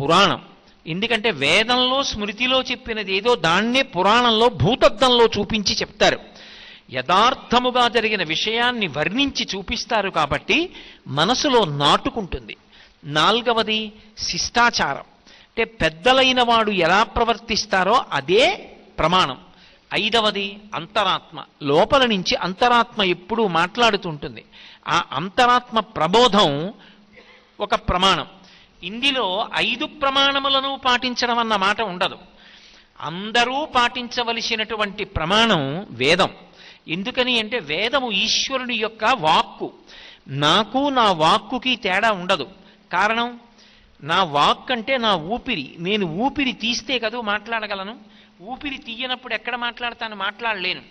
పురాణం. ఎందుకంటే వేదంలో స్మృతిలో చెప్పినది ఏదో దాన్నే పురాణంలో భూతద్దంలో చూపించి చెప్తారు. యథార్థముగా జరిగిన విషయాన్ని వర్ణించి చూపిస్తారు కాబట్టి మనసులో నాటుకుంటుంది. నాలుగవది శిష్టాచారం. అంటే పెద్దలైన వాడు ఎలా ప్రవర్తిస్తారో అదే ప్రమాణం. ఐదవది అంతరాత్మ. లోపల నుంచి అంతరాత్మ ఎప్పుడూ మాట్లాడుతుంటుంది. ఆ అంతరాత్మ ప్రబోధం ఒక ప్రమాణం. ఇందులో ఐదు ప్రమాణములను పాటించడం అన్న మాట ఉండదు. అందరూ పాటించవలసినటువంటి ప్రమాణం వేదం. ఎందుకని అంటే వేదము ఈశ్వరుని యొక్క వాక్కు. నాకు నా వాక్కుకి తేడా ఉండదు. కారణం? నా వాక్ అంటే నా ఊపిరి. నేను ఊపిరి తీస్తే కదూ మాట్లాడగలను? ఊపిరి తీయనప్పుడు ఎక్కడ మాట్లాడతాను? మాట్లాడలేను.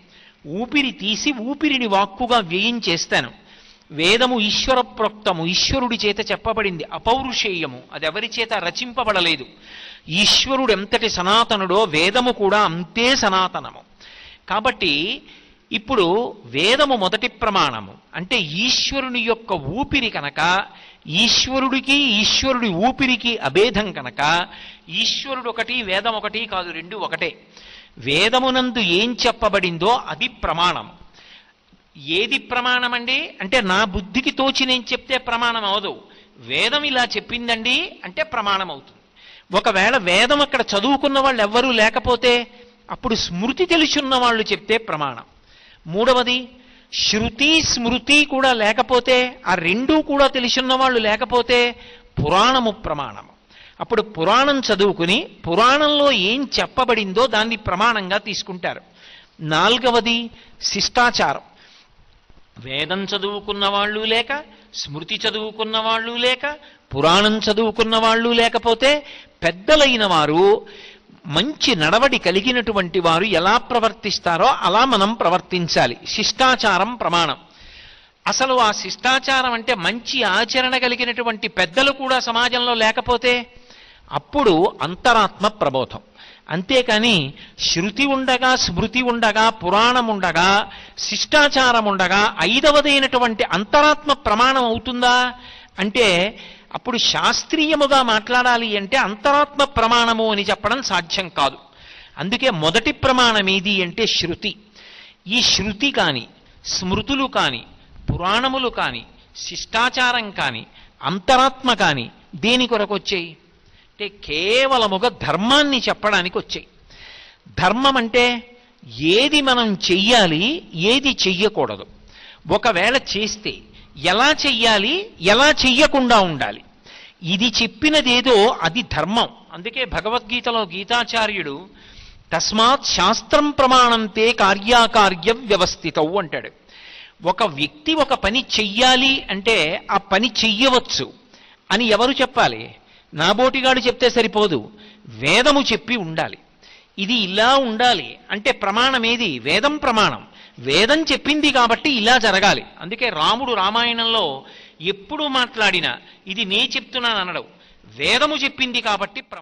ఊపిరి తీసి ఊపిరిని వాక్కుగా వ్యయం చేస్తాను. వేదము ఈశ్వర ప్రోక్తము ఈశ్వరుడి చేత చెప్పబడింది అపౌరుషేయము అది ఎవరి చేత రచింపబడలేదు. ఈశ్వరుడు ఎంతటి సనాతనుడో వేదము కూడా అంతే సనాతనము. కాబట్టి ఇప్పుడు వేదము మొదటి ప్రమాణము. అంటే ఈశ్వరుని యొక్క ఊపిరి కనుక ఈశ్వరుడికి ఈశ్వరుడి ఊపిరికి అభేదం కనుక ఈశ్వరుడు ఒకటి వేదం ఒకటి కాదు రెండు ఒకటే. వేదమునందు ఏం చెప్పబడిందో అది ప్రమాణం ఏది ప్రమాణం అండి అంటే నా బుద్ధికి తోచి నేను చెప్తే ప్రమాణం అవదు వేదం ఇలా చెప్పిందండి అంటే ప్రమాణం అవుతుంది ఒకవేళ వేదం అక్కడ చదువుకున్న వాళ్ళు ఎవ్వరూ లేకపోతే అప్పుడు స్మృతి తెలుసున్న వాళ్ళు చెప్తే ప్రమాణం. మూడవది శృతి స్మృతి కూడా లేకపోతే ఆ రెండూ కూడా తెలిసున్న వాళ్ళు లేకపోతే పురాణము ప్రమాణము. అప్పుడు పురాణం చదువుకుని పురాణంలో ఏం చెప్పబడిందో దాన్ని ప్రమాణంగా తీసుకుంటారు. నాలుగవది శిష్టాచారం. వేదం చదువుకున్న వాళ్ళు లేక స్మృతి చదువుకున్న వాళ్ళు లేక పురాణం చదువుకున్న వాళ్ళు లేకపోతే పెద్దలైన వారు మంచి నడవడి కలిగినటువంటి వారు ఎలా ప్రవర్తిస్తారో అలా మనం ప్రవర్తించాలి. శిష్టాచారం ప్రమాణం. అసలు ఆ శిష్టాచారం అంటే మంచి ఆచరణ కలిగినటువంటి పెద్దలు కూడా సమాజంలో లేకపోతే అప్పుడు అంతరాత్మ ప్రబోధం. అంతేకాని శృతి ఉండగా స్మృతి ఉండగా పురాణం ఉండగా శిష్టాచారం ఉండగా ఐదవదైనటువంటి అంతరాత్మ ప్రమాణం అవుతుందా? అంటే అప్పుడు శాస్త్రీయముగా మాట్లాడాలి అంటే అంతరాత్మ ప్రమాణము అని చెప్పడం సాధ్యం కాదు. అందుకే మొదటి ప్రమాణం ఏది అంటే శృతి. ఈ శృతి కానీ స్మృతులు కానీ పురాణములు కానీ శిష్టాచారం కానీ అంతరాత్మ కానీ దేని కొరకు వచ్చాయి? అంటే కేవలముగా ధర్మాన్ని చెప్పడానికి వచ్చాయి ధర్మం అంటే ఏది మనం చెయ్యాలి ఏది చెయ్యకూడదు. ఒకవేళ చేస్తే ఎలా చెయ్యాలి ఎలా చెయ్యకుండా ఉండాలి. ఇది చెప్పినదేదో అది ధర్మం. అందుకే భగవద్గీతలో గీతాచార్యుడు తస్మాత్ శాస్త్రం ప్రమాణంతే కార్యాకార్య వ్యవస్థితవు అంటాడు. ఒక వ్యక్తి ఒక పని చెయ్యాలి అంటే ఆ పని చెయ్యవచ్చు అని ఎవరు చెప్పాలి? నాబోటిగాడు చెప్తే సరిపోదు. వేదము చెప్పి ఉండాలి. ఇది ఇలా ఉండాలి అంటే ప్రమాణం ఏది? వేదం ప్రమాణం. వేదం చెప్పింది కాబట్టి ఇలా జరగాలి. అందుకే రాముడు రామాయణంలో ఎప్పుడు మాట్లాడినా ఇది నే చెప్తున్నాను అనడం వేదము చెప్పింది కాబట్టి ప్రమా